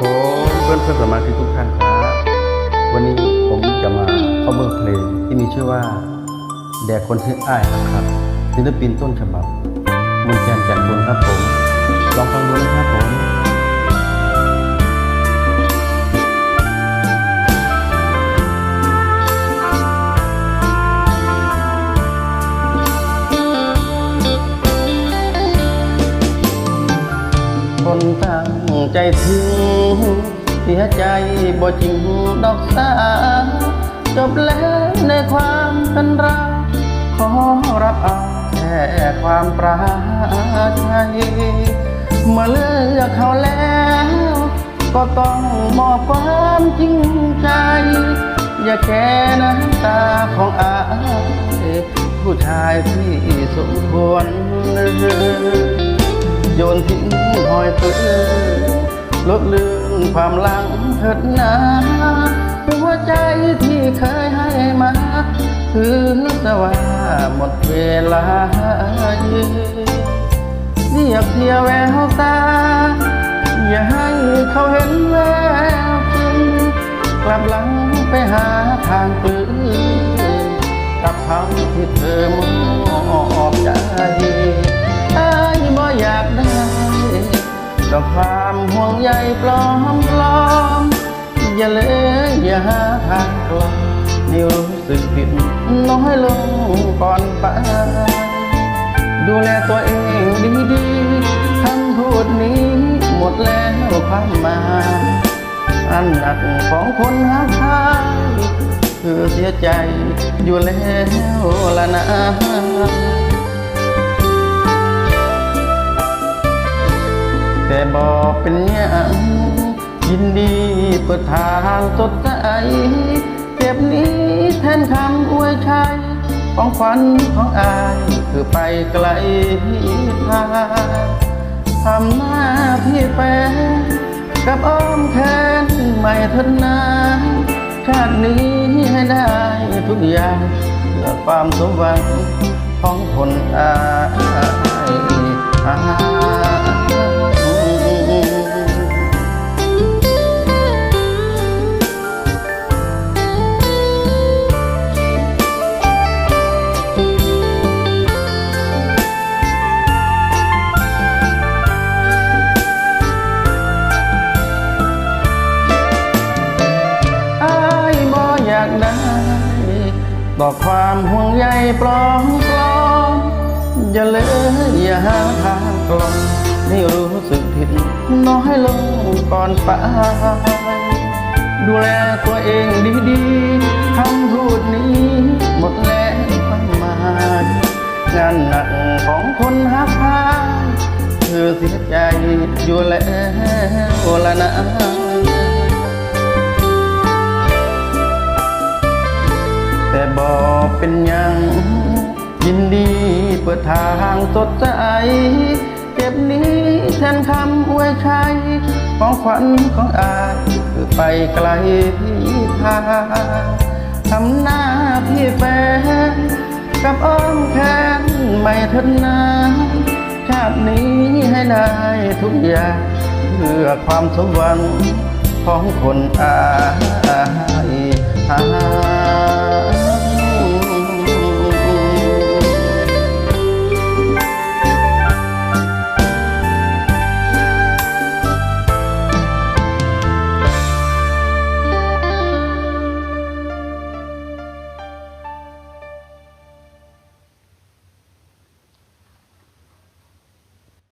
ผมเพื่อนเพื่อนสมาชิกทุกท่านครับวันนี้ผมจะมาเอาเบอร์เพลงที่มีชื่อว่า แดกคนที่อ้ายครับศิลปินต้นฉบับมนแคนแก่นบุญครับผมลองฟังดูนะครับผมคนตั้งใจถึง เสียใจบ่จริงดอกสาจบแล้วในความเป็นรักขอรับเอาแค่ความปราชัยเมื่อเลือกเขาแล้ว ก็ต้องมอบความจริงใจ อย่าแค่น้ำตาของอายผู้ชายที่สมควรโยนทิ้งหอยเปื้อนลบลืม ความหลังเถิดนาหัวใจที่เคยให้มาถือสว่าหมดเวลายืนเรียกเพียแววตา อย่าให้เขาเห็นแววจริงกลับหลังไปหาทางปืนกับคำที่เธอมอบใจอายบ่อยากได้ก็ควา ห่วงใยปลอมปลอม อย่าเลยอย่าหาทางกลับนี่รู้สึกผิดน้อยลงก่อนไป ดูแลตัวเองดีๆคำพูดนี้หมดแล้วความหมายอันหนักของคนหาทางคือเสียใจอยู่แล้วละนะ บอกเป็นอย่างยินดีเปิดทางสดใสเจ็บนี้แทนคำอวยชัยของขวัญของอายคือไปไกลทางทำหน้าที่แฟนกับอ้อมแขนไม่ทนนานชาตินี้ให้ได้ทุกอย่างเพื่อความสมหวังของคนอาย ปลอมปลอมอย่าเลยอย่าหาทางกลอนให้รู้สึกผิดน้อยลงก่อนไปดูแลตัวเองดีๆคำพูดนี้ หมดแล้วความหมายงานหนักของคนหาพายเธอเสียใจอยู่แล้วละนะ เป็นยังยินดีเปิดทางสดใสเจ็บนี้แทนคำอวยชัยของขวัญของอายคือไปไกลที่ทางทำหน้าที่แฟนกับอ้อมแขนไม่ทนนานชาตินี้ให้ได้ทุกอย่างเพื่อความสมหวังของคนอา